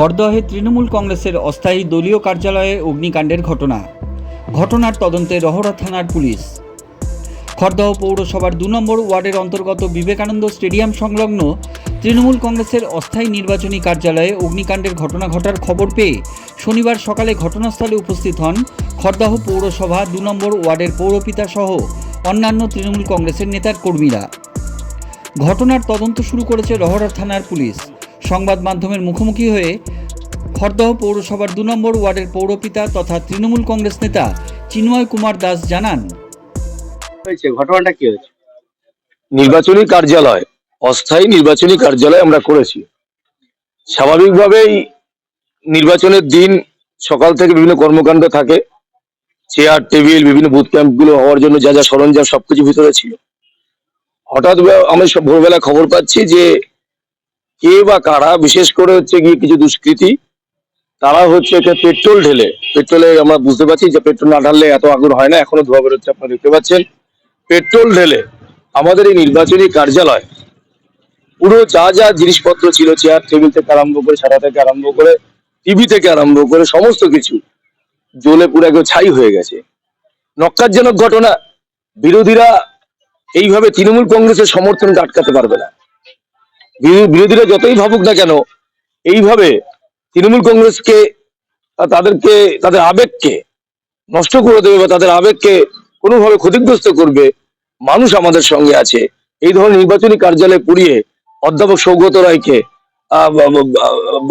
খড়দহে তৃণমূল কংগ্রেসের অস্থায়ী দলীয় কার্যালয়ে অগ্নিকাণ্ডের ঘটনা। ঘটনার তদন্তে রহরা থানার পুলিশ। খড়দহ পৌরসভার দু নম্বর ওয়ার্ডের অন্তর্গত বিবেকানন্দ স্টেডিয়াম সংলগ্ন তৃণমূল কংগ্রেসের অস্থায়ী নির্বাচনী কার্যালয়ে অগ্নিকাণ্ডের ঘটনা ঘটার খবর পেয়ে শনিবার সকালে ঘটনাস্থলে উপস্থিত হন খড়দহ পৌরসভা দু নম্বর ওয়ার্ডের পৌরপিতা সহ অন্যান্য তৃণমূল কংগ্রেসের নেতার কর্মীরা। ঘটনার তদন্ত শুরু করেছে রহরা থানার পুলিশ। সংবাদ মাধ্যমের মুখোমুখি হয়ে খড়দহ পৌরসভার দু নম্বর ওয়ার্ডের পৌরপিতা তথা তৃণমূল কংগ্রেস নেতা চিন্ময় কুমার দাস জানান। ঘটনাটা কি হয়েছে? নির্বাচনী কার্যালয় অস্থায়ী নির্বাচনী কার্যালয় আমরা করেছি। স্বাভাবিকভাবেই নির্বাচনের দিন সকাল থেকে বিভিন্ন কর্মকাণ্ড থাকে। চেয়ার টেবিল বিভিন্ন বুথ ক্যাম্পগুলো হওয়ার জন্য যা যা সরঞ্জাম সবকিছু ভিতরে ছিল। হঠাৎ আমি সব ভোরবেলা খবর পাচ্ছি যে কে বা কারা, বিশেষ করে হচ্ছে গিয়ে কিছু দুষ্কৃতী, তারা হচ্ছে পেট্রোল ঢেলে, পেট্রোলে আমরা বুঝতে পারছি যে পেট্রোল না ঢাললে এত আগুন হয় না, এখনও ধোয়া বেরোচ্ছে আপনারা দেখতে পাচ্ছেন। পেট্রোল ঢেলে আমাদের এই নির্বাচনী কার্যালয়, পুরো যা যা জিনিসপত্র ছিল, চেয়ার, টেবিল থেকে আরম্ভ করে সারা থেকে আরম্ভ করে, টিভি থেকে আরম্ভ করে সমস্ত কিছু জ্বলে পুরো একদম ছাই হয়ে গেছে। নক্কারজনক ঘটনা, বিরোধীরা এইভাবে তৃণমূল কংগ্রেসের সমর্থন আটকাতে পারবে না। বিরোধীরা যতই ভাবুক না কেন এইভাবে তৃণমূল কংগ্রেসকে তাদেরকে তাদের আবেগকে নষ্ট করে দেবে বা তাদের আবেগকে কোনোভাবে ক্ষতিগ্রস্ত করবে মানুষ আমাদের সঙ্গে আছে। এই ধরনের নির্বাচনী কার্যালয়ে পুড়িয়ে অধ্যাপক সৌগত রায়কে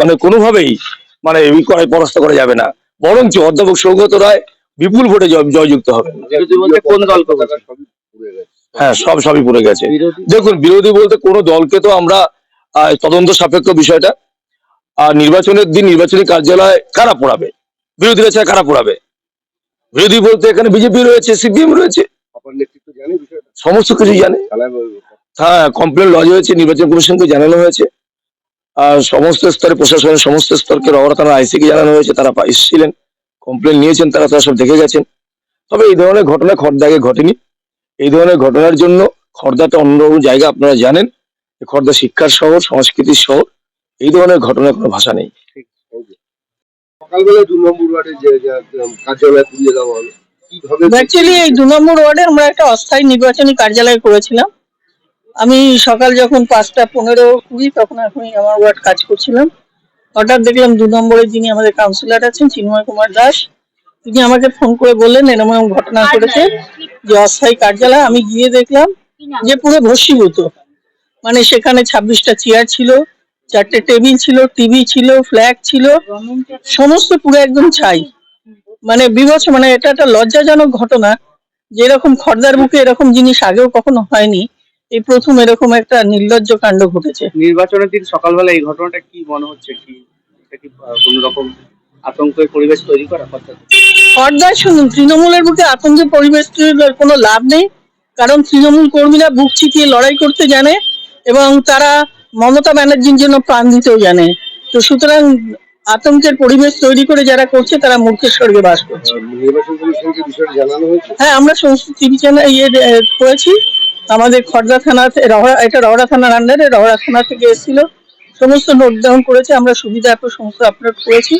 মানে কোনোভাবেই মানে পরাস্ত করা যাবে না। বরঞ্চ অধ্যাপক সৌগত রায় বিপুল ভোটে জয়যুক্ত হবে। বিরোধী কোন দল হ্যাঁ সব সবই পড়ে গেছে। দেখুন বিরোধী বলতে কোনো দলকে তো আমরা তদন্ত সাপেক্ষ বিষয়টা। আর নির্বাচনের দিন নির্বাচনী কার্যালয় কারা পড়াবে? বিরোধীরা ছাড়া কারা পড়াবে? বিরোধী বলতে এখানে বিজেপি রয়েছে সিপিএম রয়েছে। সমস্ত কিছু জানে। হ্যাঁ কমপ্লেন লজ হয়েছে নির্বাচন কমিশনকে জানানো হয়েছে। আর সমস্ত স্তরে প্রশাসনের সমস্ত স্তরকে রহরা থানার আইসিকে জানানো হয়েছে তারা এসেছিলেন কমপ্লেন নিয়েছেন তারা তারা সব দেখে গেছেন। তবে এই ধরনের ঘটনা খর্দাকে ঘটেনি। এই ধরনের ঘটনার জন্য খর্দাটা অন্যরকম জায়গা আপনারা জানেন। খর্দা শিক্ষার শহর সংস্কৃতির শহর এই ধরনের ঘটনার কোনো ভাষা নেই। সকালবেলা দু নম্বর ওয়ার্ডে যে যে কার্যালয় পুড়িয়ে দেওয়া হলো অ্যাকচুয়ালি এই দু নম্বর ওয়ার্ডে আমরা একটা অস্থায়ী নির্বাচনী কার্যালয় করেছিলাম। আমি সকাল যখন পাঁচটা পনেরো কুড়ি তখন আমি আমার ওয়ার্ড কাজ করছিলাম। হঠাৎ দেখলাম দু নম্বরে যিনি আমাদের কাউন্সিলর আছেন চিন্ময় কুমার দাস তিনি আমাকে ফোন করে বললেন এরকম এরকম ঘটনা ঘটেছে যে অস্থায়ী কার্যালয়। আমি গিয়ে দেখলাম যে পুরো ভস্মীভূত। মানে সেখানে ছাব্বিশটা চেয়ার ছিল চারটে টেবিল ছিল টিভি ছিল ফ্ল্যাগ ছিল সমস্ত পুরো একদম ছাই। মানে বিভৎস মানে এটা একটা লজ্জাজনক ঘটনা যে এরকম খর্দার বুকে এরকম জিনিস আগেও কখনো হয়নি এই প্রথম এরকম একটা নির্লজ্জ কাণ্ড ঘটেছে। নির্বাচনের দিন সকালবেলা এই ঘটনাটা কি মনে হচ্ছে কি? এটা কি কোনো রকম আতঙ্কের পরিবেশ তৈরি করা? কথা খর্দায় শুনুন তৃণমূলের বুকে আতঙ্কের পরিবেশ তৈরির কোনো লাভ নেই কারণ তৃণমূল কর্মীরা বুক চিতিয়ে লড়াই করতে জানে এবং তারা মমতা ব্যানার্জির জন্য প্রাণ দিতেও জানে। তো সুতরাং আতঙ্কের পরিবেশ তৈরি করে যারা করছে তারা মূর্খের স্বর্গে বাস করছে। হ্যাঁ আমরা সমস্ত টিভি চ্যানেল ইয়ে করেছি। আমাদের খড়দা থানা রহরা এটা রহরা থানার আন্ডারে রহরা থানা থেকে এসেছিল। সমস্ত নোট ডাউন করেছে আমরা সুবিধা একটু সমস্ত আপলোড করেছি।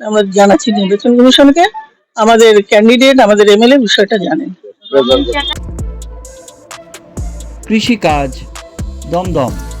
আমরা জানাচ্ছি নির্বাচন কমিশনকে। আমাদের ক্যান্ডিডেট আমাদের এমএলএ বিষয়টা জানেন। কৃষিকাজ। Dam dam.